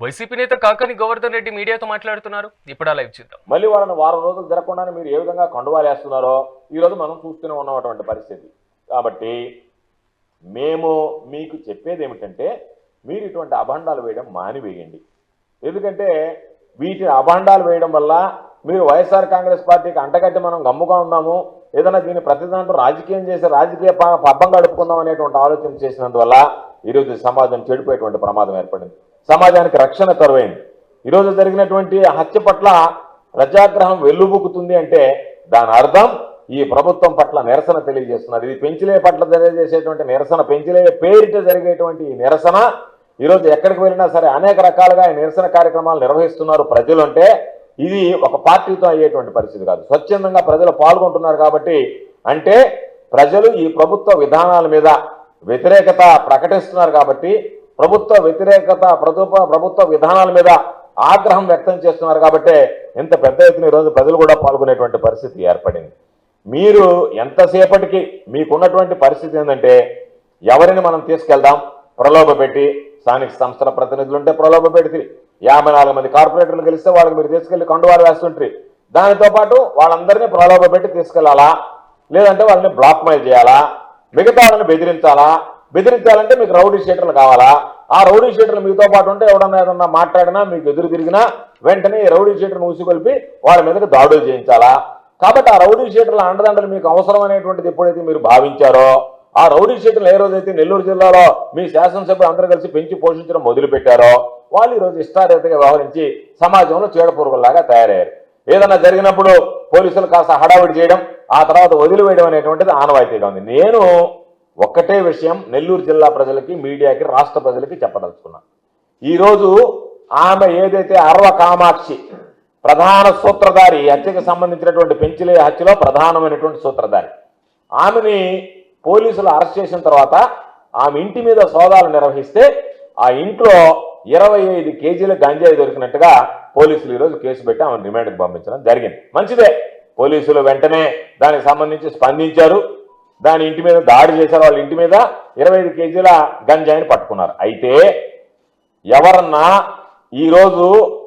YCP నేత కాకని గోవర్ధన్ రెడ్డి మీడియాతో మాట్లాడుతున్నారు. ఇప్పుడు లైవ్ చూద్దాం. మళ్ళీ వాళ్ళని వారం రోజులు జరగకుండానే మీరు ఏ విధంగా కండువాలేస్తున్నారో ఈరోజు మనం చూస్తూనే ఉన్నటువంటి పరిస్థితి. కాబట్టి మేము మీకు చెప్పేది ఏమిటంటే మీరు ఇటువంటి అభండాలు వేయడం మానివేయండి. ఎందుకంటే వీటిని అభండాలు వేయడం వల్ల మీరు వైఎస్ఆర్ కాంగ్రెస్ పార్టీకి అంటగట్టి మనం గమ్ముగా ఉన్నాము. ఏదైనా దీన్ని ప్రతిదాంతో రాజకీయం చేసి రాజకీయ పబ్బం గడుపుకుందాం అనేటువంటి ఆలోచన చేసినందువల్ల ఈరోజు సమాజం చెడిపోయేటువంటి ప్రమాదం ఏర్పడింది. సమాజానికి రక్షణ కరువైంది ఈరోజు జరిగినటువంటి హత్య పట్ల ప్రజాగ్రహం వెల్లుబుకుతుంది అంటే దాని అర్థం ఈ ప్రభుత్వం పట్ల నిరసన తెలియజేస్తున్నారు. ఇది పెంచిలే పట్ల తెలియజేసేటువంటి నిరసన పెంచిలే పేరిట జరిగేటువంటి ఈ నిరసన ఈరోజు ఎక్కడికి వెళ్ళినా సరే అనేక రకాలుగా ఈ నిరసన కార్యక్రమాలు నిర్వహిస్తున్నారు ప్రజలు అంటే ఇది ఒక పార్టీతో అయ్యేటువంటి పరిస్థితి కాదు. స్వచ్ఛందంగా ప్రజలు పాల్గొంటున్నారు కాబట్టి అంటే ప్రజలు ఈ ప్రభుత్వ విధానాల మీద వ్యతిరేకత ప్రకటిస్తున్నారు కాబట్టి ప్రభుత్వ వ్యతిరేకత ప్రభుత్వ ప్రభుత్వ విధానాల మీద ఆగ్రహం వ్యక్తం చేస్తున్నారు కాబట్టి ఇంత పెద్ద ఎత్తున ఈరోజు ప్రజలు కూడా పాల్గొనేటువంటి పరిస్థితి ఏర్పడింది. మీరు ఎంతసేపటికి మీకున్నటువంటి పరిస్థితి ఏంటంటే ఎవరిని మనం తీసుకెళ్దాం? ప్రలోభ పెట్టి స్థానిక సంస్థల ప్రతినిధులు ఉంటే ప్రలోభ పెడితే యాభై నాలుగు మంది కార్పొరేటర్లు గెలిస్తే వాళ్ళకి మీరు తీసుకెళ్ళి కండువారు వేస్తుంటారు. దానితో పాటు వాళ్ళందరినీ ప్రలోభ పెట్టి తీసుకెళ్ళాలా? లేదంటే వాళ్ళని బ్లాక్ మెయిల్ చేయాలా? మిగతా వాళ్ళని బెదిరించాలా? బెదిరించాలంటే మీకు రౌడీ షీటర్లు కావాలా? ఆ రౌడీ షీటర్లు మీతో పాటు ఉంటే ఎవడన్నా ఏదన్నా మాట్లాడినా మీకు ఎదురు తిరిగినా వెంటనే ఈ రౌడీ షీటర్ను ఊసికొల్పి వాళ్ళ మీదకి దాడులు చేయించాలా? కాబట్టి ఆ రౌడీ షీటర్ల అండదండలు మీకు అవసరం అనేటువంటిది ఎప్పుడైతే మీరు భావించారో ఆ రౌడీ షీటర్లు ఏ రోజైతే నెల్లూరు జిల్లాలో మీ శాసనసభ్యులు అందరూ కలిసి పెంచి పోషించడం మొదలుపెట్టారో వాళ్ళు ఈరోజు ఇష్టారీతిగా వ్యవహరించి సమాజంలో చీడపురుగులాగా తయారయ్యారు. ఏదైనా జరిగినప్పుడు పోలీసులు కాస్త హడావిడి చేయడం ఆ తర్వాత వదిలివేయడం అనేటువంటిది ఆనవాయితీగా ఉంది. నేను ఒక్కటే విషయం నెల్లూరు జిల్లా ప్రజలకి మీడియాకి రాష్ట్ర ప్రజలకి చెప్పదలుచుకున్నా. ఈరోజు ఆమె ఏదైతే అర్వ కామాక్షి ప్రధాన సూత్రధారి హత్యకు సంబంధించినటువంటి పెంచిలే హత్యలో ప్రధానమైనటువంటి సూత్రధారి. ఆమెని పోలీసులు అరెస్ట్ చేసిన తర్వాత ఆమె ఇంటి మీద సోదాలు నిర్వహిస్తే ఆ ఇంట్లో ఇరవై ఐదు కేజీల గంజాయి దొరికినట్టుగా పోలీసులు ఈరోజు కేసు పెట్టి ఆమెను రిమాండ్కి పంపించడం జరిగింది. మంచిదే. పోలీసులు వెంటనే దానికి సంబంధించి స్పందించారు. దాని ఇంటి మీద దాడి చేశారు. వాళ్ళ ఇంటి మీద ఇరవై ఐదు కేజీల గంజాయిని పట్టుకున్నారు. అయితే ఎవరన్నా ఈరోజు